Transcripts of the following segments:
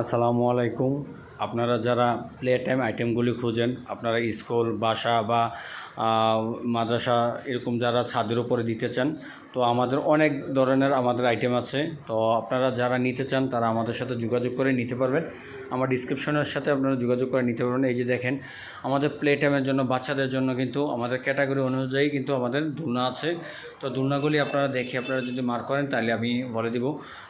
আসসালামু আলাইকুম। আপনারা যারা প্লে টাইম আইটেমগুলি খুঁজেন, আপনারা স্কুল বাসা বা মাদ্রাসা এরকম যারা ছাদের উপরে দিতে চান, তো আমাদের অনেক ধরনের আমাদের আইটেম আছে। তো আপনারা যারা নিতে চান, তারা আমাদের সাথে যোগাযোগ করে নিতে পারবেন। আমার ডিসক্রিপশনের সাথে আপনারা যোগাযোগ করে নিতে পারবেন। এই যে দেখেন, আমাদের প্লে টাইমের জন্য, বাচ্চাদের জন্য কিন্তু আমাদের ক্যাটাগরি অনুযায়ী কিন্তু আমাদের দুলনা আছে। তো দুলনাগুলি আপনারা দেখে আপনারা যদি মার করেন, তাহলে আমি বলে দিব।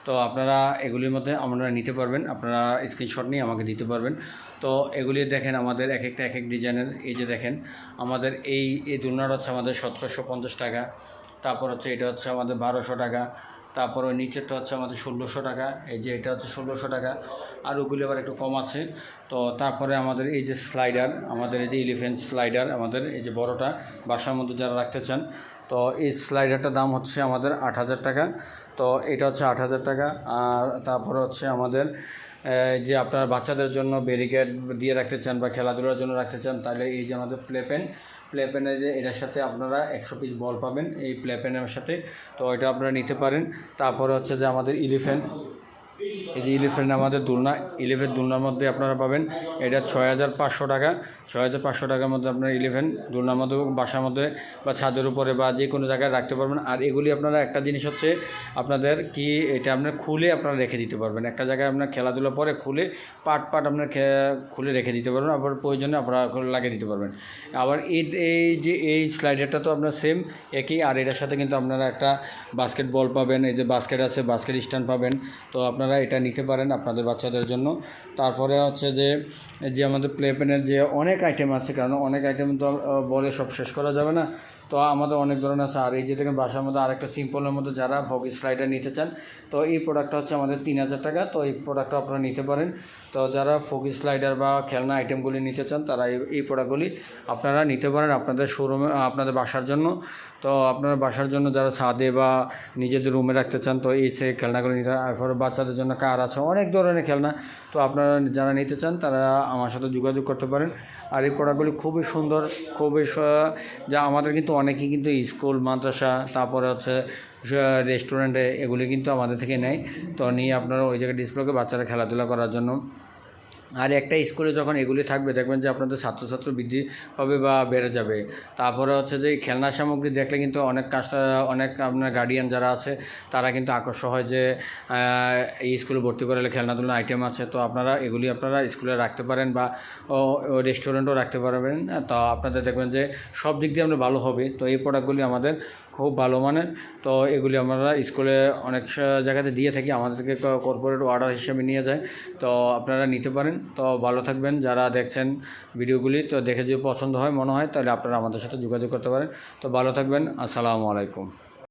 তো আপনারা এগুলির মধ্যে আপনারা নিতে পারবেন। আপনারা স্ক্রিনশট নিয়ে আমাকে দিতে পারবেন। তো এগুলি দেখেন আমাদের এক একটা এক এক ডিজাইনের। এই যে দেখেন, আমাদের এই এই দুলনাটা হচ্ছে আমাদের সতেরোশো পঞ্চাশ টাকা। তারপর হচ্ছে এটা হচ্ছে আমাদের বারোশো টাকা। তারপর ওই নিচেরটা হচ্ছে আমাদের ষোলোশো টাকা। এই যে এটা হচ্ছে ষোলোশো টাকা। আর ওগুলি আবার একটু কম আছে। তো তারপরে আমাদের এই যে স্লাইডার আমাদের এই যে ইলিফেন্ট স্লাইডার আমাদের এই যে বড়টা, বাসার মধ্যে যারা রাখতে চান, তো এই স্লাইডারটার দাম হচ্ছে আমাদের আট হাজার টাকা। তো এটা হচ্ছে আট হাজার টাকা। আর তারপরে হচ্ছে আমাদের যে আপনারা বাচ্চাদের জন্য ব্যারিকেড দিয়ে রাখতে চান বা খেলাধুলার জন্য রাখতে চান, তাহলে এই যে আমাদের প্লে পেন প্লে পেনের যে এটার সাথে আপনারা একশো পিস বল পাবেন এই প্লে পেনের সাথে। তো এটা আপনারা নিতে পারেন। তারপরে হচ্ছে যে আমাদের ইলিফেন্ট এই যে ইলিফেন্ট আমাদের দুলনা ইলেভেন দুলনার মধ্যে আপনারা পাবেন, এটা ছয় হাজার পাঁচশো টাকা। ছয় হাজার পাঁচশো টাকার মধ্যে আপনার ইলেভেন দুলনার মধ্যে বাসার মধ্যে বা ছাদের উপরে বা যে কোনো জায়গায় রাখতে পারবেন। আর এগুলি আপনারা একটা জিনিস হচ্ছে, আপনাদের কি এটা আপনার খুলে আপনারা রেখে দিতে পারবেন। একটা জায়গায় আপনার খেলাধুলা পরে খুলে পাট পাট আপনার খুলে রেখে দিতে পারবেন, আবার প্রয়োজনে আপনারা লাগিয়ে দিতে পারবেন। আবার এই এই যে, এই স্লাইডারটা তো আপনার সেম একই, আর এটার সাথে কিন্তু আপনারা একটা বাস্কেট বল পাবেন, এই যে বাস্কেট আছে বাস্কেট স্ট্যান্ড পাবেন। তো আপনারা এটা নিতে পারেন আপনাদের বাচ্চাদের জন্য। তারপরে হচ্ছে যে যে আমাদের প্লে পেনের যে অনেক আইটেম আছে, কারণ অনেক আইটেম তো বলে সব শেষ করা যাবে না। তো আমাদের অনেক ধরনের আছে। আর এই যে দেখেন, বাসার মধ্যে আরেকটা সিম্পলের মধ্যে যারা ভগি স্লাইডার নিতে চান, তো এই প্রোডাক্টটা হচ্ছে আমাদের তিন হাজার টাকা। তো এই প্রোডাক্টটা আপনারা নিতে পারেন। তো যারা ফগি স্লাইডার বা খেলনা আইটেমগুলি নিতে চান, তারা এই প্রোডাক্টগুলি আপনারা নিতে পারেন আপনাদের শোরুমে আপনাদের বাসার জন্য। তো আপনারা বাসার জন্য যারা ছাদে বা নিজেদের রুমে রাখতে চান, তো এই সে খেলনাগুলি নিতে তারপরে বাচ্চাদের জন্য কার আছে? অনেক ধরনের খেলনা। তো আপনারা যারা নিতে চান, তারা আমার সাথে যোগাযোগ করতে পারেন। আর এই প্রোডাক্টগুলি খুবই সুন্দর, খুবই যা আমাদের কিন্তু অনেকেই কিন্তু স্কুল, মাদ্রাসা, তারপরে হচ্ছে রেস্টুরেন্টে এগুলি কিন্তু আমাদের থেকে নেয়। তো নিয়ে আপনারা ওই জায়গায় ডিসপ্লেকে বাচ্চারা খেলাধুলা করার জন্য আর একটা স্কুলে যখন এগুলি থাকবে, দেখবেন যে আপনাদের ছাত্রছাত্র বৃদ্ধি পাবে বা বেড়ে যাবে। তারপরে হচ্ছে যে খেলনা সামগ্রী দেখলে কিন্তু অনেক কাজটা অনেক আপনার গার্ডিয়ান যারা আছে, তারা কিন্তু আকর্ষ হয় যে এই স্কুলে ভর্তি করলে খেলনাধুলার আইটেম আছে। তো আপনারা এগুলি আপনারা স্কুলে রাখতে পারেন বা রেস্টুরেন্টও রাখতে পারবেন। তো আপনাদের দেখবেন যে সব দিক দিয়ে আমরা ভালো হবে। তো এই প্রোডাক্টগুলি আমাদের খুব ভালো মানের। তো এগুলি আমরা স্কুলে অনেক জায়গাতে দিয়ে থাকি। আমাদেরকে কর্পোরেট অর্ডার হিসেবে নিয়ে যায়। তো আপনারা নিতে পারেন। তো ভালো থাকবেন। যারা দেখছেন ভিডিওগুলি, তো দেখে যদি পছন্দ হয়, মনে হয়, তাহলে আপনারা আমাদের সাথে যোগাযোগ করতে পারেন। তো ভালো থাকবেন। আসসালামু আলাইকুম।